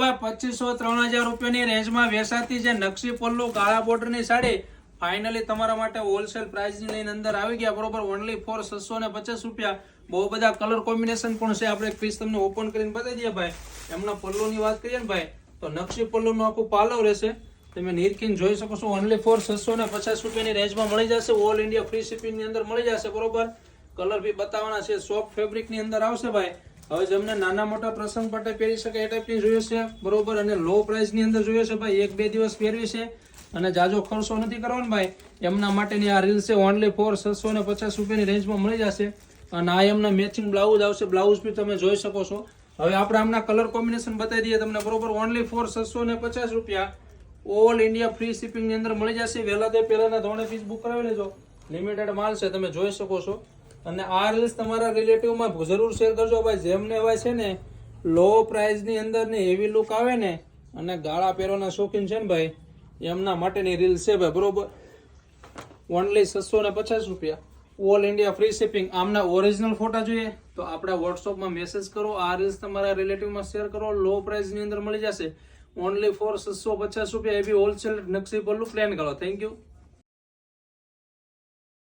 પચીસો ત્રણ હજાર રૂપિયાની રેન્જમાં વેચાતી જે નકશી પલ્લુ કાળા બોર્ડરની સાડી ફાઇનલી તમારા માટે હોલસેલ પ્રાઇસની લઈને અંદર આવી ગયા. બરોબર ઓનલી ફોર છસો ને પચાસ રૂપિયા. બહુ બધા કલર કોમ્બિનેશન પણ છે. આપણે પીસ તમને ઓપન કરીને બતાવી દઈએ ભાઈ. એમના પલ્લુની વાત કરીએ ને ભાઈ, તો નકશી પલ્લુનું આખું પાલવ રહેશે. તમે નિરખીને જોઈ શકો છો. ઓનલી ફોર છસો ને પચાસ રૂપિયાની રેન્જમાં મળી જશે. ઓલ ઇન્ડિયા ફ્રી શિપિંગની અંદર મળી જશે. બરોબર? કલર બી બતાવવાના છે. સોફ્ટ ફેબ્રિકની અંદર આવશે ભાઈ. હવે જેમને નાના મોટા પ્રસંગ માટે પહેરી શકે એ ટાઈપની જોઈએ છે, બરોબર? અને લો પ્રાઇસની અંદર જોઈએ છે ભાઈ, એક બે દિવસ પહેરવી છે. અને જાજો ખર્ચો નથી કરવાનો ભાઈ. એમના માટેની આ રીલ છે ઓનલી ફોર છસો ને પચાસ રૂપિયાની રેન્જમાં મળી જશે. અને આ એમના મેચિંગ બ્લાઉઝ આવશે. બ્લાઉઝ બી તમે જોઈ શકો છો. હવે આપણે આમના કલર કોમ્બિનેશન બતાવી દઈએ તમને, બરોબર? ઓનલી ફોર છસો ને પચાસ રૂપિયા. ઓલ ઇન્ડિયા ફ્રી શિપિંગની અંદર મળી જશે. વહેલા તે પહેલાના ધોરણે પીસ બુક કરાવી લેજો. લિમિટેડ માલ છે, તમે જોઈ શકો છો. અને આ રીલ્સ તમારા રિલેટિવમાં જરૂર શેર કરજો ભાઈ. જેમને હવે છે ને લો પ્રાઇઝની અંદર ને હેવી લુક આવે ને, અને ગાળા પહેરવાના શોખીન છે ને ભાઈ, એમના માટેની રીલ છે ભાઈ, બરોબર? ઓનલી છસો ને પચાસ રૂપિયા. ઓલ ઇન્ડિયા ફ્રી શિપિંગ આમના ઓરિજિનલ ફોટા જોઈએ? તો આપણા વોટ્સઅપમાં મેસેજ કરો. આ રીલ્સ તમારા રિલેટિવમાં શેર કરો. લો પ્રાઇઝની અંદર મળી જશે. ઓનલી ફોર છસો પચાસ રૂપિયા. એવી હોલસેલ નકશી પલ્લું પ્લાન કરો. Thank you